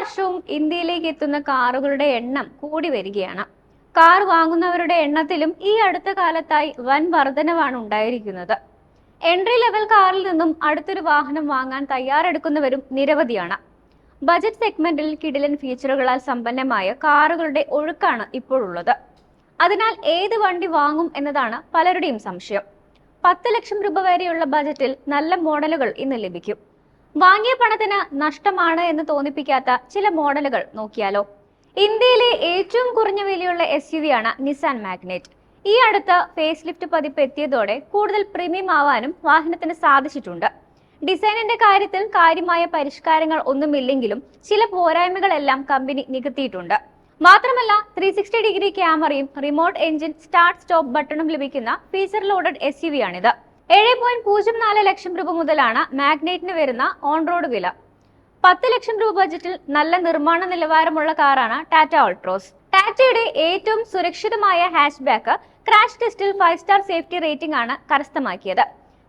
വർഷവും ഇന്ത്യയിലേക്ക് എത്തുന്ന കാറുകളുടെ എണ്ണം കൂടി വരികയാണ്. കാർ വാങ്ങുന്നവരുടെ എണ്ണത്തിലും ഈ അടുത്ത കാലത്തായി വൻ വർധനവാണ് ഉണ്ടായിരിക്കുന്നത്. എൻട്രി ലെവൽ കാറിൽ നിന്നും അടുത്തൊരു വാഹനം വാങ്ങാൻ തയ്യാറെടുക്കുന്നവരും നിരവധിയാണ്. ബജറ്റ് സെഗ്മെന്റിൽ കിടിലൻ ഫീച്ചറുകളാൽ സമ്പന്നമായ കാറുകളുടെ ഒഴുക്കാണ് ഇപ്പോഴുള്ളത് അതിനാൽ ഏത് വണ്ടി വാങ്ങും എന്നതാണ് പലരുടെയും സംശയം. പത്ത് ലക്ഷം രൂപ വരെയുള്ള ബജറ്റിൽ നല്ല മോഡലുകൾ ഇന്ന് ലഭിക്കും. വാങ്ങിയ പണത്തിന് നഷ്ടമാണ് എന്ന് തോന്നിപ്പിക്കാത്ത ചില മോഡലുകൾ നോക്കിയാലോ. ഇന്ത്യയിലെ ഏറ്റവും കുറഞ്ഞ വിലയുള്ള എസ് യു വി ആണ് നിസാൻ മാഗ്നേറ്റ് ഈ അടുത്ത ഫേസ് ലിഫ്റ്റ് പതിപ്പ് എത്തിയതോടെ കൂടുതൽ പ്രീമിയം ആവാനും വാഹനത്തിന് സാധിച്ചിട്ടുണ്ട്. ഡിസൈനിന്റെ കാര്യത്തിൽ കാര്യമായ പരിഷ്കാരങ്ങൾ ഒന്നുമില്ലെങ്കിലും ചില പോരായ്മകളെല്ലാം കമ്പനി നികത്തിയിട്ടുണ്ട്. മാത്രമല്ല ത്രീ സിക്സ്റ്റി ഡിഗ്രി ക്യാമറയും റിമോട്ട് എഞ്ചിൻ സ്റ്റാർട്ട് സ്റ്റോപ്പ് ബട്ടണും ലഭിക്കുന്ന feature loaded S U V ആണിത്. ഏഴ് പോയിന്റ് പൂജ്യം നാല് ലക്ഷം രൂപ മുതലാണ് മാഗ്നേറ്റിന് വരുന്ന ഓൺ റോഡ് വില. പത്ത് ലക്ഷം രൂപ ബജറ്റിൽ നല്ല നിർമ്മാണ നിലവാരമുള്ള കാറാണ് ടാറ്റ ഓൾട്രോസ് ടാറ്റയുടെ ഏറ്റവും സുരക്ഷിതമായ ഹാഷ് ബാക്ക് ക്രാഷ് ടെസ്റ്റിൽ ഫൈവ് സ്റ്റാർ സേഫ്റ്റി റേറ്റിംഗ് ആണ് കരസ്ഥമാക്കിയത്.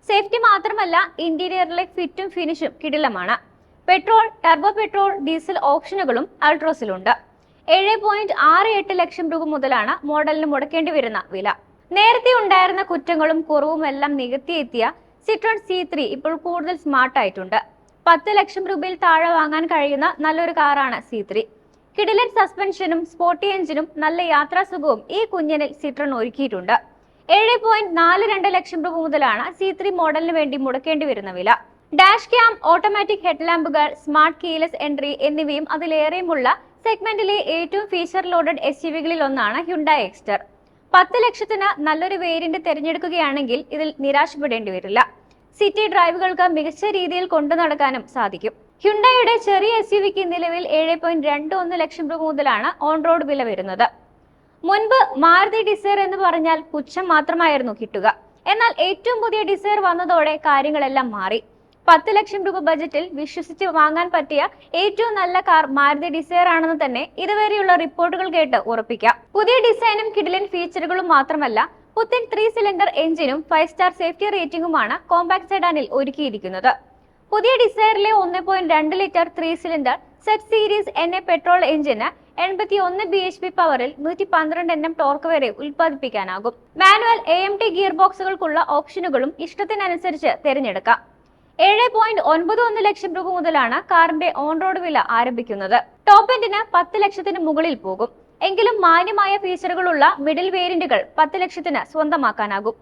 സേഫ്റ്റി മാത്രമല്ല ഇന്റീരിയറിലെ ഫിറ്റും ഫിനിഷും കിടിലമാണ്. പെട്രോൾ ടർബോ പെട്രോൾ ഡീസൽ ഓപ്ഷനുകളും അൾട്രോസിലുണ്ട്. ഏഴ് പോയിന്റ് ആറ് എട്ട് ലക്ഷം രൂപ മുതലാണ് മോഡലിന് മുടക്കേണ്ടി വരുന്ന വില. നേരത്തെ ഉണ്ടായിരുന്ന കുറ്റങ്ങളും കുറവും എല്ലാം നികത്തിയെത്തിയ സിട്രോൺ സി ത്രീ ഇപ്പോൾ കൂടുതൽ സ്മാർട്ട് ആയിട്ടുണ്ട്. പത്ത് ലക്ഷം രൂപയിൽ താഴെ വാങ്ങാൻ കഴിയുന്ന നല്ലൊരു കാറാണ് സി ത്രീ കിടിലൻ സസ്പെൻഷനും സ്പോർട്ടി എഞ്ചിനും നല്ല യാത്രാ സുഖവും ഈ കുഞ്ഞിനിൽ സിട്രോൺ ഒരുക്കിയിട്ടുണ്ട്. ഏഴ് പോയിന്റ് നാല് രണ്ട് ലക്ഷം രൂപ മുതലാണ് സി ത്രീ മോഡലിന് വേണ്ടി മുടക്കേണ്ടി വരുന്ന വില. ഡാഷ് ക്യാം ഓട്ടോമാറ്റിക് ഹെഡ്ലാമ്പുകൾ സ്മാർട്ട് കീലെസ് എൻട്രി എന്നിവയും അതിലേറെയുമുള്ള സെഗ്മെന്റിലെ ഏറ്റവും ഫീച്ചർ ലോഡഡ് എസ് ഒന്നാണ് ഹ്യുണ്ടായി എക്സ്റ്റർ പത്ത് ലക്ഷത്തിന് നല്ലൊരു വേരിയന്റ് തിരഞ്ഞെടുക്കുകയാണെങ്കിൽ ഇതിൽ നിരാശപ്പെടേണ്ടി വരില്ല. സിറ്റി ഡ്രൈവുകൾക്ക് മികച്ച രീതിയിൽ കൊണ്ടു നടക്കാനും സാധിക്കും. ഹ്യുണ്ടയുടെ ചെറിയ എസ് യു വിക്ക് നിലവിൽ ഏഴ് പോയിന്റ് രണ്ട് ഒന്ന് ലക്ഷം രൂപ മുതലാണ് ഓൺ റോഡ് വില വരുന്നത്. മുൻപ് മാരുതി ഡിസയർ എന്ന് പറഞ്ഞാൽ പുച്ഛം മാത്രമായിരുന്നു കിട്ടുക. എന്നാൽ ഏറ്റവും പുതിയ ഡിസയർ വന്നതോടെ കാര്യങ്ങളെല്ലാം മാറി. പത്ത് ലക്ഷം രൂപ ബജറ്റിൽ വിശ്വസിച്ച് വാങ്ങാൻ പറ്റിയ ഏറ്റവും നല്ല കാർ മാരുതി ഡിസയർ ആണെന്ന് തന്നെ ഇതുവരെയുള്ള റിപ്പോർട്ടുകൾ കേട്ട് ഉറപ്പിക്കാം. പുതിയ ഡിസൈനും കിടിലൻ ഫീച്ചറുകളും മാത്രമല്ല പുത്തൻ ത്രീ സിലിണ്ടർ എഞ്ചിനും ഫൈവ് സ്റ്റാർ സേഫ്റ്റി റേറ്റിംഗുമാണ് കോമ്പാക്ട് സെഡാനിൽ ഒരുക്കിയിരിക്കുന്നത്. പുതിയ ഡിസയറിലെ ഒന്ന് പോയിന്റ് രണ്ട് litre three cylinder Z series N A petrol എഞ്ചിന് എൺപത്തി ഒന്ന് ബി എച്ച് പി പവറിൽ നൂറ്റി പന്ത്രണ്ട് എൻ എം ടോർക്ക് വരെ ഉൽപ്പാദിപ്പിക്കാനാകും. Manual A M T gear ബോക്സുകൾക്കുള്ള ഓപ്ഷനുകളും ഇഷ്ടത്തിനനുസരിച്ച് തിരഞ്ഞെടുക്കാം. ഏഴ് പോയിന്റ് ഒൻപത് ഒന്ന് ലക്ഷം രൂപ മുതലാണ് കാറിന്റെ ഓൺ റോഡ് വില ആരംഭിക്കുന്നത്. ടോപ്പ് എൻഡിന് പത്ത് ലക്ഷത്തിന് മുകളിൽ പോകും. എങ്കിലും മാന്യമായ ഫീച്ചറുകളുള്ള മിഡിൽ വേരിയന്റുകൾ പത്ത് ലക്ഷത്തിന് സ്വന്തമാക്കാനാകും.